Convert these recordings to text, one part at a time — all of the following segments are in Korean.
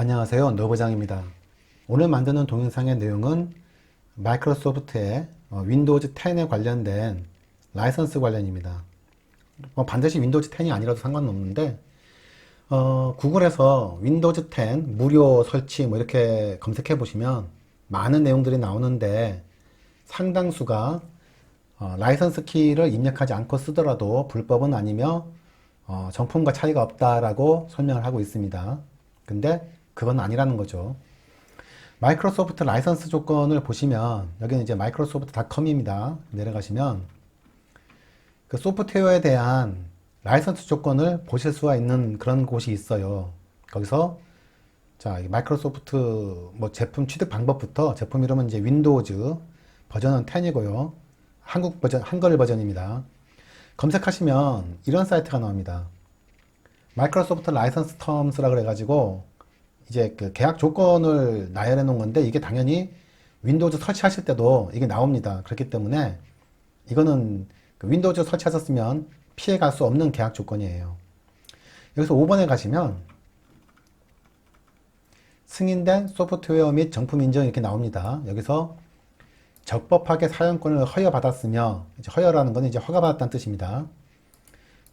안녕하세요. 노부장입니다. 오늘 만드는 동영상의 내용은 마이크로소프트의 어, 윈도우즈 10에 관련된 라이선스 관련입니다. 뭐 반드시 윈도우즈 10이 아니라도 상관없는데 어, 구글에서 윈도우즈 10 무료 설치 뭐 이렇게 검색해 보시면 많은 내용들이 나오는데 상당수가 어, 라이선스 키를 입력하지 않고 쓰더라도 불법은 아니며 어, 정품과 차이가 없다라고 설명을 하고 있습니다. 근데 그건 아니라는 거죠. 마이크로소프트 라이선스 조건을 보시면 여기는 이제 마이크로소프트닷컴입니다. 내려가시면 그 소프트웨어에 대한 라이선스 조건을 보실 수가 있는 그런 곳이 있어요. 거기서 자, 이 마이크로소프트 뭐 제품 취득 방법부터 제품 이름은 이제 윈도우즈 버전은 10이고요. 한국 버전, 한글 버전입니다. 검색하시면 이런 사이트가 나옵니다. 마이크로소프트 라이선스 텀스라 그래가지고 이제 그 계약 조건을 나열해 놓은 건데 이게 당연히 윈도우즈 설치하실 때도 이게 나옵니다. 그렇기 때문에 이거는 그 윈도우즈 설치하셨으면 피해 갈 수 없는 계약 조건이에요. 여기서 5번에 가시면 승인된 소프트웨어 및 정품 인정 이렇게 나옵니다. 여기서 적법하게 사용권을 허여받았으며 허여라는 것은 이제 허가받았다는 뜻입니다.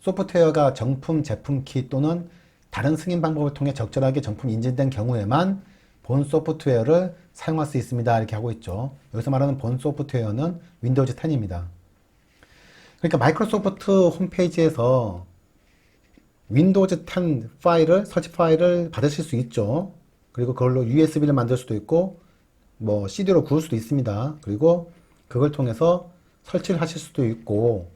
소프트웨어가 정품 제품 키 또는 다른 승인 방법을 통해 적절하게 정품 인증된 경우에만 본 소프트웨어를 사용할 수 있습니다. 이렇게 하고 있죠. 여기서 말하는 본 소프트웨어는 윈도우즈 10입니다. 그러니까 마이크로소프트 홈페이지에서 윈도우즈 10 파일을 설치 파일을 받으실 수 있죠. 그리고 그걸로 USB를 만들 수도 있고 뭐 CD로 구울 수도 있습니다. 그리고 그걸 통해서 설치를 하실 수도 있고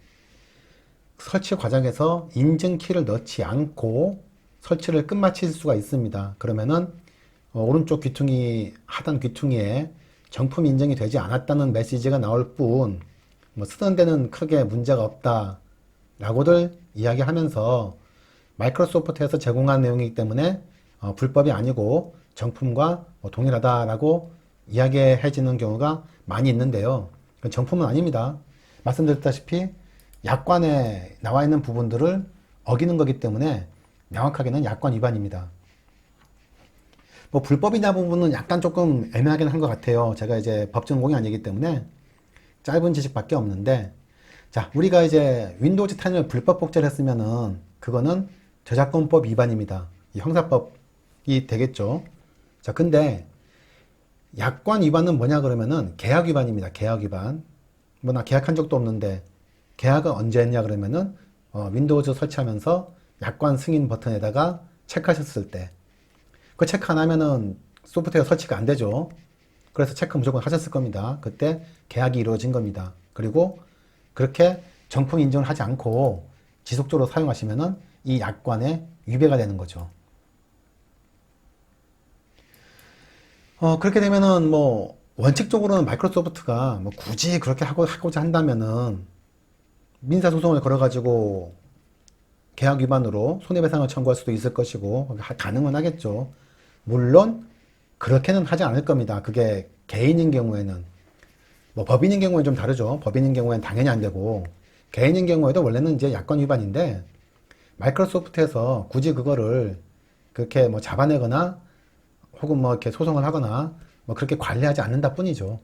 설치 과정에서 인증 키를 넣지 않고 설치를 끝마칠 수가 있습니다. 그러면은 어, 오른쪽 귀퉁이 하단 귀퉁이에 정품 인증이 되지 않았다는 메시지가 나올 뿐, 뭐 쓰는 데는 크게 문제가 없다 라고들 이야기하면서 마이크로소프트에서 제공한 내용이기 때문에 어, 불법이 아니고 정품과 뭐 동일하다라고 이야기해지는 경우가 많이 있는데요. 정품은 아닙니다. 말씀드렸다시피 약관에 나와 있는 부분들을 어기는 거기 때문에 명확하게는 약관 위반입니다. 뭐 불법이냐 부분은 약간 조금 애매하긴 한 것 같아요. 제가 이제 법 전공이 아니기 때문에 짧은 지식밖에 없는데 자 우리가 이제 윈도우즈 10을 불법 복제를 했으면은 그거는 저작권법 위반입니다. 이 형사법이 되겠죠. 자 근데 약관 위반은 뭐냐 그러면은 계약 위반입니다. 계약 위반. 뭐 나 계약한 적도 없는데 계약은 언제 했냐 그러면은 어, 윈도우즈 설치하면서 약관 승인 버튼에다가 체크하셨을 때 그 체크 안 하면은 소프트웨어 설치가 안 되죠. 그래서 체크 무조건 하셨을 겁니다. 그때 계약이 이루어진 겁니다. 그리고 그렇게 정품 인증을 하지 않고 지속적으로 사용하시면은 이 약관에 위배가 되는 거죠. 어, 그렇게 되면은 뭐 원칙적으로는 마이크로소프트가 뭐 굳이 그렇게 하고 하고자 한다면은 민사소송을 걸어가지고 계약 위반으로 손해배상을 청구할 수도 있을 것이고 하- 가능은 하겠죠. 물론 그렇게는 하지 않을 겁니다. 그게 개인인 경우에는 뭐 법인인 경우에는 좀 다르죠. 법인인 경우에는 당연히 안 되고 개인인 경우에도 원래는 이제 약관 위반인데 마이크로소프트에서 굳이 그거를 그렇게 뭐 잡아내거나 혹은 뭐 이렇게 소송을 하거나 뭐 그렇게 관리하지 않는다 뿐이죠.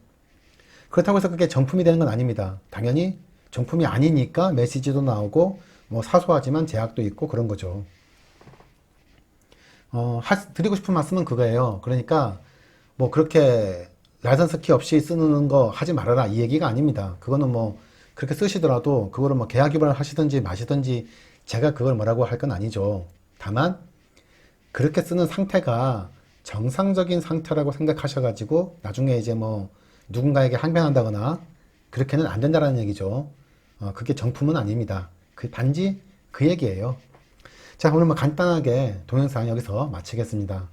그렇다고 해서 그게 정품이 되는 건 아닙니다. 당연히 정품이 아니니까 메시지도 나오고 뭐 사소하지만 제약도 있고 그런 거죠. 어, 하, 드리고 싶은 말씀은 그거예요. 그러니까 뭐 그렇게 라이선스 키 없이 쓰는 거 하지 말아라 이 얘기가 아닙니다. 그거는 뭐 그렇게 쓰시더라도 그거를 뭐 계약 위반을 하시든지 마시든지 제가 그걸 뭐라고 할 건 아니죠. 다만 그렇게 쓰는 상태가 정상적인 상태라고 생각하셔가지고 나중에 이제 뭐 누군가에게 항변한다거나 그렇게는 안 된다라는 얘기죠. 어, 그게 정품은 아닙니다. 그 단지 그 얘기예요. 자, 오늘 뭐 간단하게 동영상 여기서 마치겠습니다.